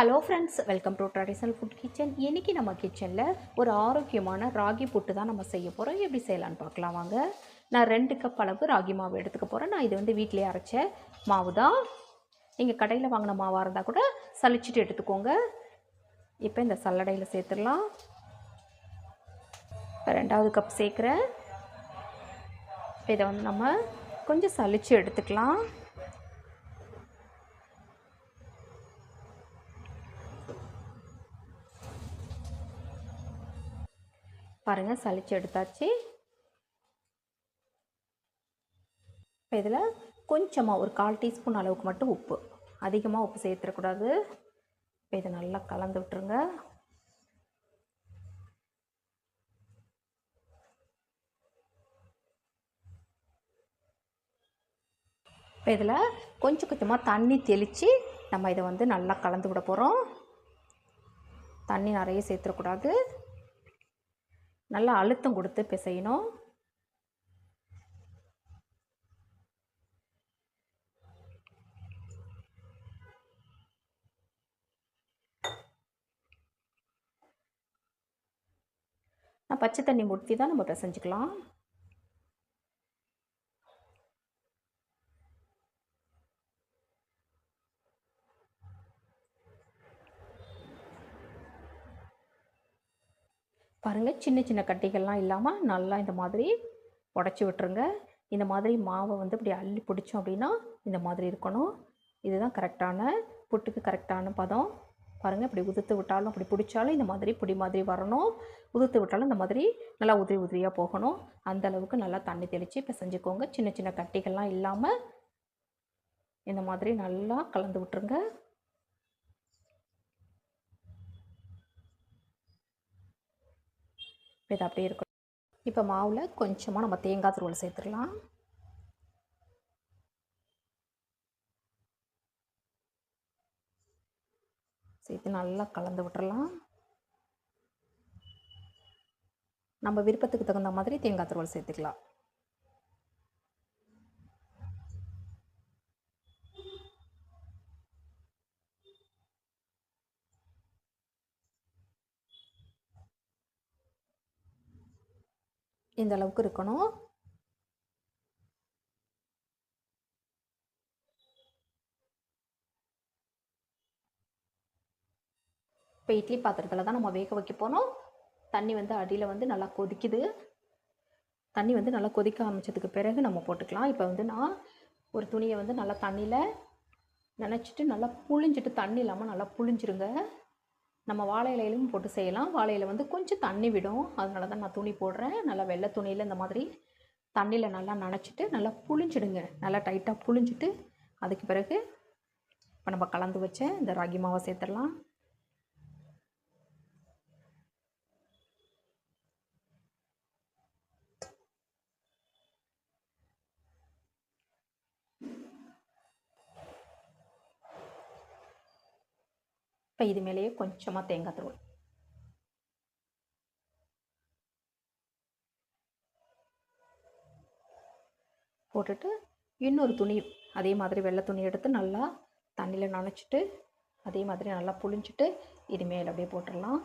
Hello friends welcome to traditional food kitchen இன்றைக்கி நம்ம கிச்சனில் ஒரு ஆரோக்கியமான ராகி புட்டு தான் நம்ம செய்ய போகிறோம் எப்படி செய்யலான்னு பார்க்கலாம் வாங்க. நான் ரெண்டு கப் அளவு ராகி மாவு எடுத்துக்க போகிறேன் நான் இது வந்து வீட்டிலே அரைச்ச மாவு தான். நீங்கள் கடையில் வாங்கின மாவாக இருந்தால் கூட சலிச்சிட்டு எடுத்துக்கோங்க. இப்போ இந்த சல்லடையில் சேர்த்துடலாம். இப்போ ரெண்டாவது கப் சேர்க்குறேன். இப்போ இதை வந்து நம்ம கொஞ்சம் சளிச்சு எடுத்துக்கலாம். பாருங்கள் சளிச்சு எடுத்தாச்சு. இப்போ இதில் கொஞ்சமாக ஒரு கால் டீஸ்பூன் அளவுக்கு மட்டும் உப்பு. அதிகமாக உப்பு சேர்த்துடக்கூடாது. இப்போ இதை நல்லா கலந்து விட்டுருங்க. இப்போ இதில் கொஞ்சம் கொஞ்சமாக தண்ணி தெளித்து நம்ம இதை வந்து நல்லா கலந்து விட போகிறோம் தண்ணி நிறைய சேர்த்துடக்கூடாது. நல்லா அழுத்தம் கொடுத்து பிசையணும். நான் பச்சை தண்ணி ஊற்றி தான் நம்ம பிசைஞ்சிக்கலாம். பாருங்கள் சின்ன சின்ன கட்டிகள்லாம் இல்லாமல் நல்லா இந்த மாதிரி உடச்சி விட்டுருங்க. இந்த மாதிரி மாவை வந்து இப்படி அள்ளி பிடிச்சோம் அப்படின்னா இந்த மாதிரி இருக்கணும். இதுதான் கரெக்டான புட்டுக்கு கரெக்டான பதம். பாருங்கள் இப்படி உதுத்து விட்டாலும் அப்படி பிடிச்சாலும் இந்த மாதிரி பிடி மாதிரி வரணும். உதுத்து விட்டாலும் இந்த மாதிரி நல்லா உதிரி உதிரியாக போகணும். அந்த அளவுக்கு நல்லா தண்ணி தெளித்து இப்போ செஞ்சுக்கோங்க சின்ன சின்ன கட்டிகள்லாம் இல்லாமல் இந்த மாதிரி நல்லா கலந்து விட்டுருங்க. இது அப்படியே இருக்கும் இப்போ மாவில் கொஞ்சமாக நம்ம தேங்காய் துருவல் சேர்த்துடலாம். சேர்த்து நல்லா கலந்து விட்டுறலாம். நம்ம விருப்பத்துக்கு தகுந்த மாதிரி தேங்காய் துருவல் சேர்த்துக்கலாம். இந்த அளவுக்கு இருக்கணும். இப்போ இட்லி பாத்திரத்தில் தான் நம்ம வேக வைக்க போனோம் தண்ணி வந்து அடியில் வந்து நல்லா கொதிக்குது. தண்ணி வந்து நல்லா கொதிக்க ஆரம்பித்ததுக்கு பிறகு நம்ம போட்டுக்கலாம். இப்போ வந்து நான் ஒரு துணியை வந்து நல்லா தண்ணியில் நினச்சிட்டு நல்லா புழிஞ்சிட்டு தண்ணி இல்லாமல் நல்லா புழிஞ்சிருங்க. நம்ம வாழை இலையிலும் போட்டு செய்யலாம். வாழையில வந்து கொஞ்சம் தண்ணி விடும். அதனால தான் நான் துணி போடுறேன். நல்லா வெள்ளை துணியில் இந்த மாதிரி தண்ணியில் நல்லா நனைச்சிட்டு நல்லா புழிஞ்சிடுங்க. நல்லா டைட்டாக புழிஞ்சிட்டு அதுக்கு பிறகு இப்போ நம்ம கலந்து வச்ச இந்த ராகி மாவை சேர்த்துடலாம். இப்போ இது மேலேயே கொஞ்சமாக தேங்காய் துருவல். போட்டுட்டு இன்னொரு துணி அதே மாதிரி வெள்ளை துணி எடுத்து நல்லா தண்ணியில் நனைச்சிட்டு அதே மாதிரி நல்லா புழிஞ்சிட்டு இது மேலே அப்படியே போட்டுடலாம்.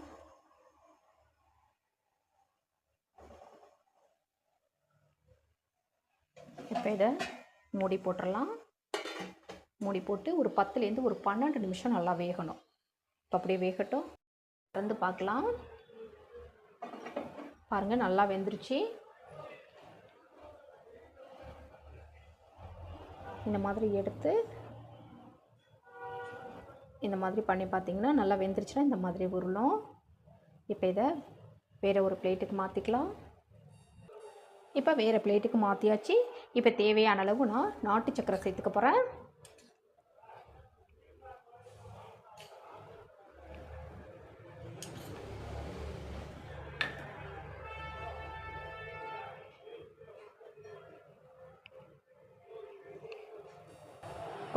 இப்போ இதை மூடி போட்டுடலாம். மூடி போட்டு ஒரு பத்துலேருந்து ஒரு பன்னெண்டு நிமிஷம் நல்லா வேகணும். இப்போ அப்படியே வேகட்டும். திறந்து பார்க்கலாம். பாருங்கள் நல்லா வெந்துருச்சு. இந்த மாதிரி எடுத்து இந்த மாதிரி பண்ணி பார்த்தீங்கன்னா நல்லா வெந்துருச்சுன்னா இந்த மாதிரி உருளும். இப்போ இதை வேறு ஒரு பிளேட்டுக்கு மாற்றிக்கலாம் இப்போ வேறு பிளேட்டுக்கு மாற்றியாச்சு இப்போ தேவையான அளவு நான் நாட்டு சக்கரை சேர்த்துக்க போகிறேன்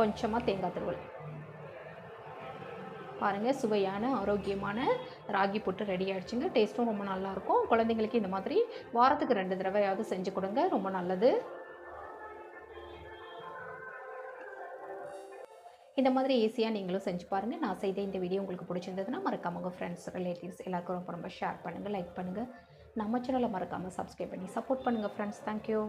கொஞ்சமாக தேங்காய் துருவல். பாருங்கள் சுவையான ஆரோக்கியமான ராகி புட்டு ரெடி ஆகிடுச்சுங்க டேஸ்ட்டும் ரொம்ப நல்லாயிருக்கும். குழந்தைங்களுக்கு இந்த மாதிரி வாரத்துக்கு ரெண்டு தடவையாவது செஞ்சு கொடுங்க. ரொம்ப நல்லது. இந்த மாதிரி ஈஸியாக நீங்களும் செஞ்சு பாருங்கள் நான் செய்த இந்த வீடியோ உங்களுக்கு பிடிச்சிருந்ததுன்னா மறக்காம உங்கள் ஃப்ரெண்ட்ஸ் ரிலேட்டிவ்ஸ் எல்லாருக்கும் ரொம்ப ரொம்ப ஷேர் பண்ணுங்கள் லைக் பண்ணுங்கள் நம்ம சேனலை மறக்காமல் சப்ஸ்கிரைப் பண்ணி சப்போர்ட் பண்ணுங்கள் ஃப்ரெண்ட்ஸ் தேங்க்யூ